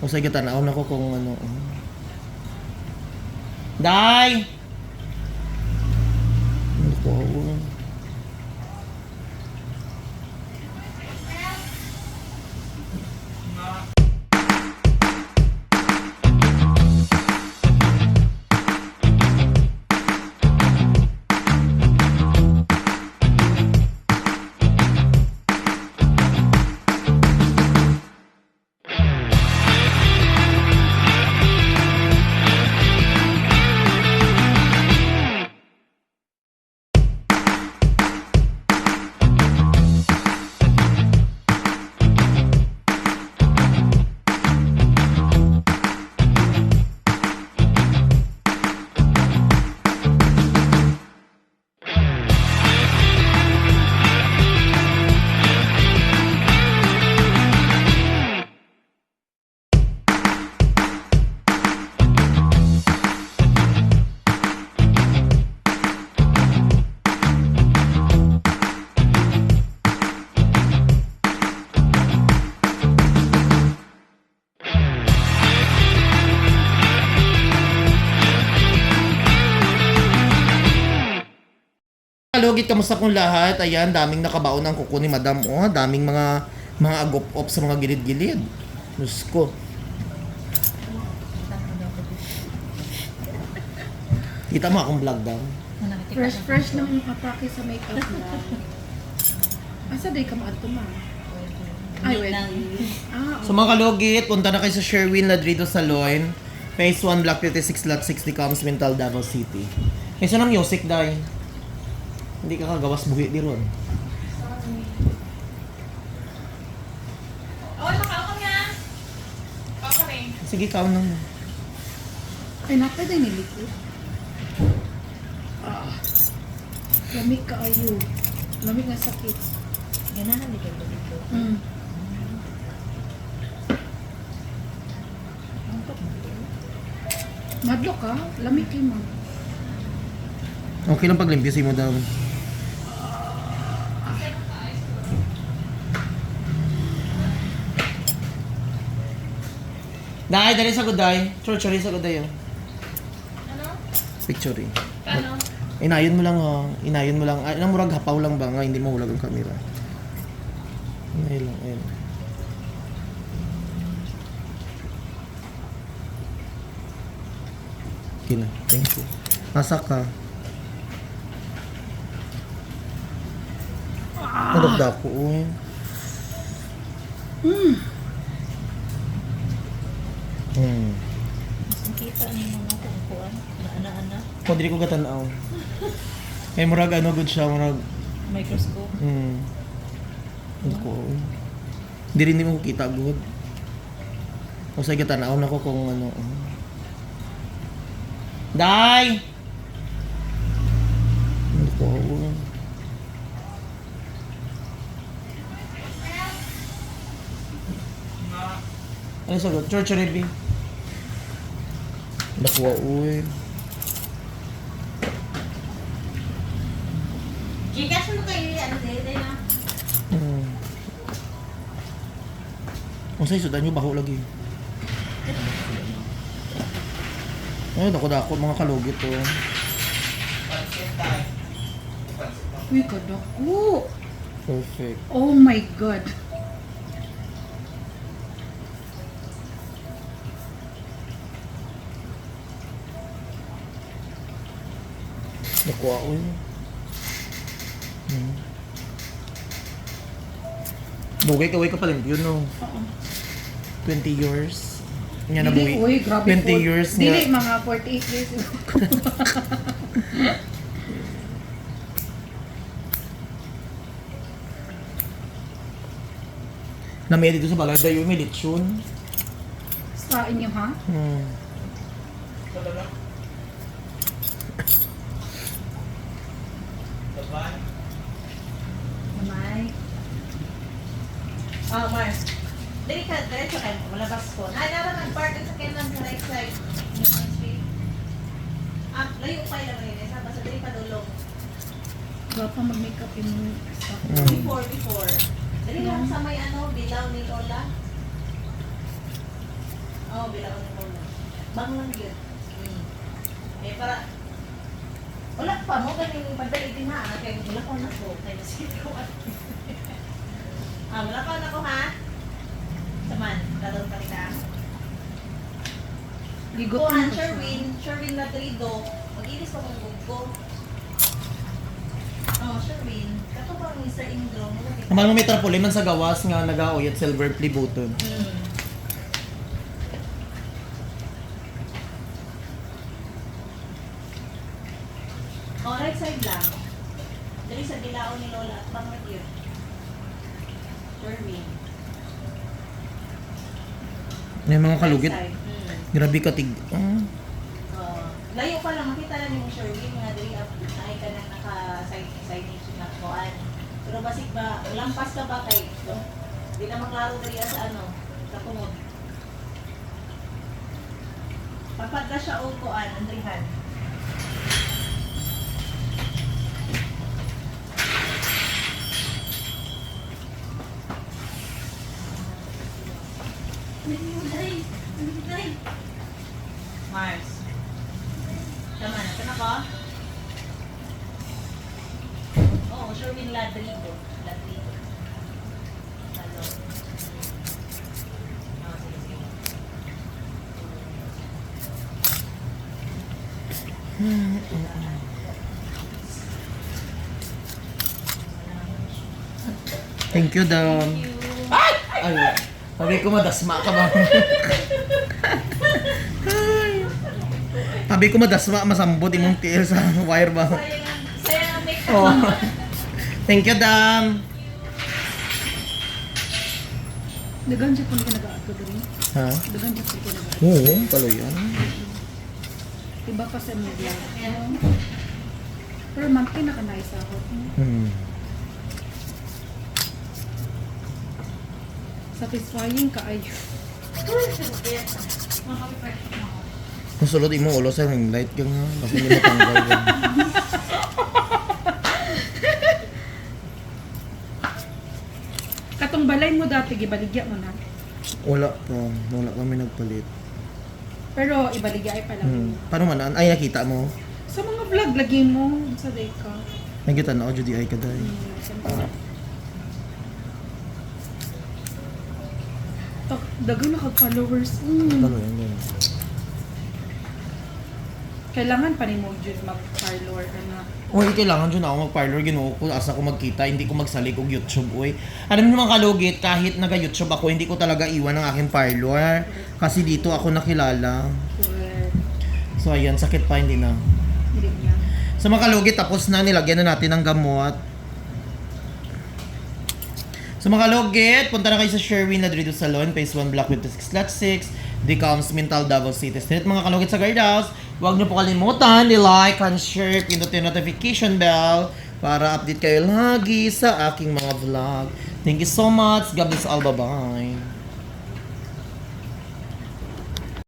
O sige, tanaw na ko kung ano. oh. Day! Ano ko? Kalugit, kamusta pong lahat? Ayan, daming nakabaon ng kuko ni Madam. Oh, daming mga mga agop-op sa mga gilid-gilid. Diyos ko. Kita mo akong vlog daw. Fresh, fresh na yung atake sa makeup na. Asa day ka maadto ma? Ay, wait. Ah, So mga kalugit, punta na kayo sa Sherwin Ladrido Salon. Phase 1, Block 56, Lot 60, Coms, Mental, Davao City. Kaysa ng music, day. Hindi ka kagawas buhi di ron. Oh, nakao nga. Ako kami. Sige, kaon na mo. ay napay day nilikot. Ah. Lamig ka ayo. Lamig nga sakit. Ganahan di kayo dito. Mm. Madlo ka? Lamig kay mo. Okay lang paglimpyusin mo daw. Dai, dali sa guday. Church, sa guday oh. Ano? Picture eh. Paano? Inayon mo lang oh. Inayon mo lang. Ay, nang murag hapaw lang ba nga, hindi mo hulag ang camera. Inayon lang, ayun. Okay na, thank you. Nasa ka? Nadagda ko, uy. Hmm. Nakita niyo mga kungkuan. Ana-ana. Kung dili ko katanaw. Kaya murag ano good siya, murag Microscope. Hmm. Ano ko? Hindi rin di mo kita good. O sige, tanaw na ko kung ano. oh. Day! Ano ko? Ano sa Church Revi. Nakuha uwi. Gcash mo kayo ano dede na. Hmm. Kung sa'yo, sudan nyo, baho lagi. Ay, dako dako mga kalugit to. Uy, kadako. Perfect. Oh my God. Nakuha ko yun. Hmm. Bugay ka, way ka pala yun, no? Oo. 20 years. Nga na Dili, uy, buwi. grabe 20 po. years Dili, nga. mga 48 years ago. Na may dito sa balay, dayo may lechon. Sa inyo, ha? Hmm. Mamay. Oh, Mars. Dili ka, diretso kayo. Malabas ko. Ay, naran ang park sa kanan sa right side. Ah, layo pa yung rin. Sa basta dili pa dulong. Wala mag-makeup yung stuff. Hmm. Before, before. Dali lang sa may ano, bilaw ni Lola. Oo, bilang ko mo na. Bang lang yun. Hmm. Eh, para... Wala pa mo, ganing madali din ha. Kaya wala ko na ko. Kaya sige ko at... Ah, wala pa na ko ha. Saman. Gigot Kuhan, na ko siya. Sherwin, Sherwin Ladrido. Mag-inis pa kong guggo. Oh, Sherwin. Kato ba ang Mr. Ingro? Naman mo may trampoline man sa gawas nga nagaoy at silver play button. Hmm. Oh, right side lang. Dali sa dilao ni Lola at pangit yun. Sherwin. May mga kalugit. Right side. Hmm. Grabe ka tig. Ah. Oh, layo pa lang, makita lang yung Sherwin nga dali up ay ka na naka-side signage na kuan. Pero basig ba, lampas ka ba kay no? Di na maklaro dali sa ano, sa tungod. Pagpagka siya o kuan, Andrihan. Mars. Tama na. Tama ko? Oo, oh, Sherwin Ladrido. Ladrido. Lalo. Oo, sige, sige. Thank you. Thank you. Ay, sabi ko madasma ka ba? sabi ko madasma, masambot imong tiil sa wire ba? Sayang ang, sayang Oh. Thank you, Dam. Dagan siya kung ka nag-aato dali. Ha? Dagan siya kung ka nag Oo, palo yan. Iba pa sa media. Pero manti na ka na isa ako. Hmm. Satisfying ka ay. Kung sulod imo ulo sa ring light ka nga, kasi hindi mo tanggal yan. Katong balay mo dati, gibaligya mo na. Wala pa, wala kami nagpalit. Pero ibaligya ay pala. Hmm. Paano man, ay nakita mo? Sa mga vlog, lagi mo sa day ka. Nakita na ako, Judy ay kaday. Hmm, Tak, dagan na kag-followers. Mm. Palo yan yan. Kailangan pa ni mo jud mag-follower ka na. Uy, kailangan dyan ako mag-parlor, ginoo ko, asa ko magkita, hindi ko magsalik og YouTube, uy. Alam niyo mga kalugit, kahit naga-YouTube ako, hindi ko talaga iwan ang aking parlor. Kasi dito ako nakilala. Or, So ayan, sakit pa, hindi na. hindi niya. Sa mga kalugit, tapos na, nilagyan na natin ng gamot. Sa mga kalugit, punta na kayo sa Sherwin Ladrido Salon, Phase 1 Block with 6 Lot 6, Decoms Mental Davao City Street. Mga kalugit sa guardhouse, huwag niyo po kalimutan, i-like and share, pinutin notification bell para update kayo lagi sa aking mga vlog. Thank you so much. God bless all. Bye-bye.